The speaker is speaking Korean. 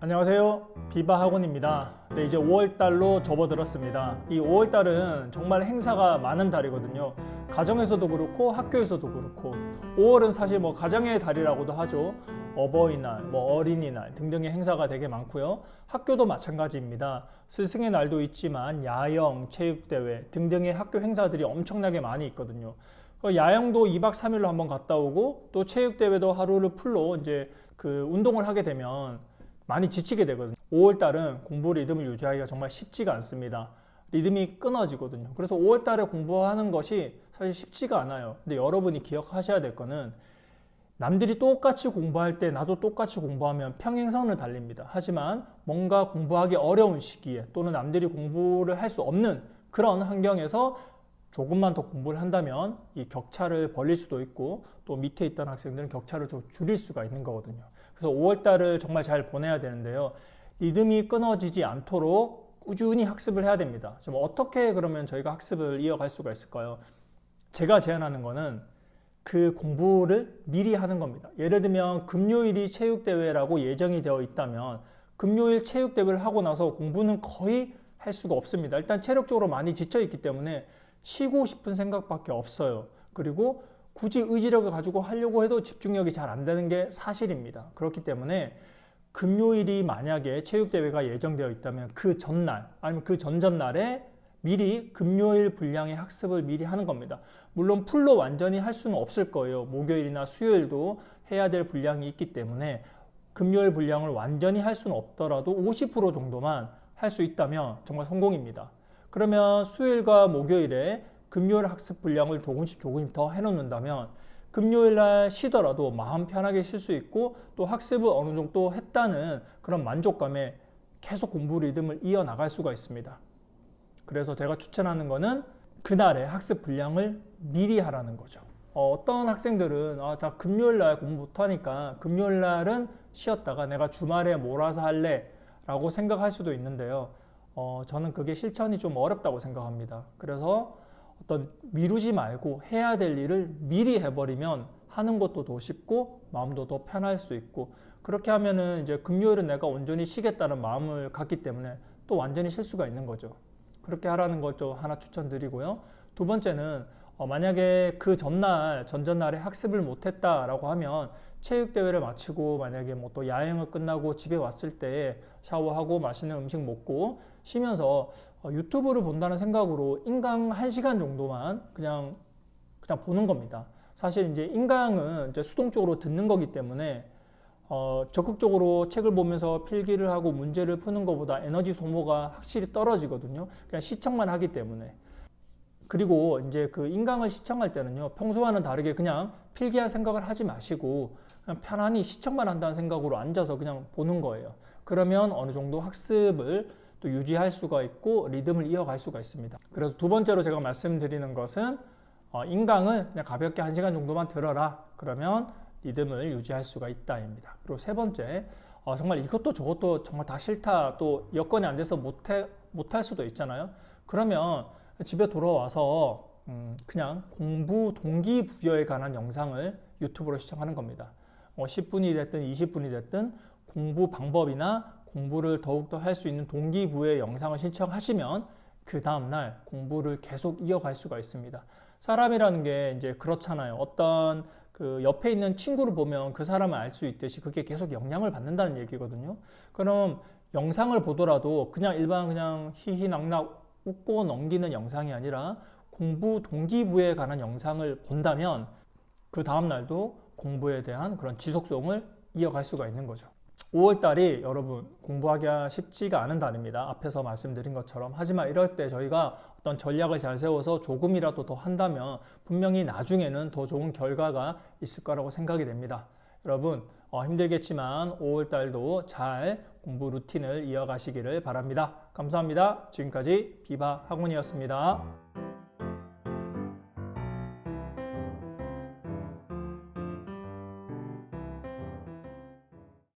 안녕하세요. 비바 학원입니다. 네, 이제 5월 달로 접어들었습니다. 이 5월 달은 정말 행사가 많은 달이거든요. 가정에서도 그렇고 학교에서도 그렇고 5월은 사실 뭐 가정의 달이라고도 하죠. 어버이날, 뭐 어린이날 등등의 행사가 되게 많고요. 학교도 마찬가지입니다. 스승의 날도 있지만 야영, 체육대회 등등의 학교 행사들이 엄청나게 많이 있거든요. 그 야영도 2박 3일로 한번 갔다 오고 또 체육대회도 하루를 풀로 이제 그 운동을 하게 되면 많이 지치게 되거든요. 5월 달은 공부 리듬을 유지하기가 정말 쉽지가 않습니다. 리듬이 끊어지거든요. 그래서 5월 달에 공부하는 것이 사실 쉽지가 않아요. 근데 여러분이 기억하셔야 될 거는 남들이 똑같이 공부할 때 나도 똑같이 공부하면 평행선을 달립니다. 하지만 뭔가 공부하기 어려운 시기에 또는 남들이 공부를 할 수 없는 그런 환경에서 조금만 더 공부를 한다면 이 격차를 벌릴 수도 있고 또 밑에 있던 학생들은 격차를 좀 줄일 수가 있는 거거든요. 그래서 5월 달을 정말 잘 보내야 되는데요. 리듬이 끊어지지 않도록 꾸준히 학습을 해야 됩니다. 좀 어떻게 그러면 저희가 학습을 이어갈 수가 있을까요? 제가 제안하는 거는 그 공부를 미리 하는 겁니다. 예를 들면 금요일이 체육대회라고 예정이 되어 있다면 금요일 체육대회를 하고 나서 공부는 거의 할 수가 없습니다. 일단 체력적으로 많이 지쳐 있기 때문에 쉬고 싶은 생각밖에 없어요. 그리고 굳이 의지력을 가지고 하려고 해도 집중력이 잘 안 되는 게 사실입니다. 그렇기 때문에 금요일이 만약에 체육대회가 예정되어 있다면 그 전날 아니면 그 전전날에 미리 금요일 분량의 학습을 미리 하는 겁니다. 물론 풀로 완전히 할 수는 없을 거예요. 목요일이나 수요일도 해야 될 분량이 있기 때문에 금요일 분량을 완전히 할 수는 없더라도 50% 정도만 할 수 있다면 정말 성공입니다. 그러면 수요일과 목요일에 금요일 학습 분량을 조금씩 조금씩 더 해놓는다면 금요일 날 쉬더라도 마음 편하게 쉴 수 있고 또 학습을 어느 정도 했다는 그런 만족감에 계속 공부 리듬을 이어나갈 수가 있습니다. 그래서 제가 추천하는 거는 그날의 학습 분량을 미리 하라는 거죠. 어, 떤 학생들은 아, 다 금요일 날 공부 못하니까 금요일 날은 쉬었다가 내가 주말에 몰아서 할래 라고 생각할 수도 있는데요. 어, 저는 그게 실천이 좀 어렵다고 생각합니다. 그래서 어떤 미루지 말고 해야 될 일을 미리 해버리면 하는 것도 더 쉽고 마음도 더 편할 수 있고 그렇게 하면은 이제 금요일은 내가 온전히 쉬겠다는 마음을 갖기 때문에 또 완전히 쉴 수가 있는 거죠. 그렇게 하라는 걸좀 하나 추천드리고요. 두 번째는 어, 만약에 그 전날 전전날에 학습을 못했다라고 하면 체육 대회를 마치고 만약에 뭐 또 야행을 끝나고 집에 왔을 때 샤워하고 맛있는 음식 먹고 쉬면서 어, 유튜브를 본다는 생각으로 인강 1시간 정도만 그냥 그냥 보는 겁니다. 사실 이제 인강은 이제 수동적으로 듣는 거기 때문에 어, 적극적으로 책을 보면서 필기를 하고 문제를 푸는 것보다 에너지 소모가 확실히 떨어지거든요. 그냥 시청만 하기 때문에. 그리고 이제 그 인강을 시청할 때는요, 평소와는 다르게 그냥 필기할 생각을 하지 마시고 그냥 편안히 시청만 한다는 생각으로 앉아서 그냥 보는 거예요. 그러면 어느 정도 학습을 또 유지할 수가 있고 리듬을 이어갈 수가 있습니다. 그래서 두 번째로 제가 말씀드리는 것은 어, 인강을 그냥 가볍게 한 시간 정도만 들어라. 그러면 리듬을 유지할 수가 있다입니다. 그리고 세 번째, 어, 정말 이것도 저것도 정말 다 싫다. 또 여건이 안 돼서 못해 못할 수도 있잖아요. 그러면 집에 돌아와서 음, 그냥 공부 동기부여에 관한 영상을 유튜브로 시청하는 겁니다. 어, 10분이 됐든 20분이 됐든 공부 방법이나 공부를 더욱더 할 수 있는 동기부여 영상을 신청하시면 그 다음날 공부를 계속 이어갈 수가 있습니다. 사람이라는 게 이제 그렇잖아요. 어떤 그 옆에 있는 친구를 보면 그 사람을 알 수 있듯이 그게 계속 영향을 받는다는 얘기거든요. 그럼 영상을 보더라도 그냥 일반 그냥 히히낙낙 웃고 넘기는 영상이 아니라 공부 동기부여에 관한 영상을 본다면 그 다음날도 공부에 대한 그런 지속성을 이어갈 수가 있는 거죠. 5월 달이 여러분 공부하기가 쉽지가 않은 달입니다. 앞에서 말씀드린 것처럼. 하지만 이럴 때 저희가 어떤 전략을 잘 세워서 조금이라도 더 한다면 분명히 나중에는 더 좋은 결과가 있을 거라고 생각이 됩니다. 여러분 어, 힘들겠지만 5월 달도 잘 공부 루틴을 이어가시기를 바랍니다. 감사합니다. 지금까지 비바 학원이었습니다.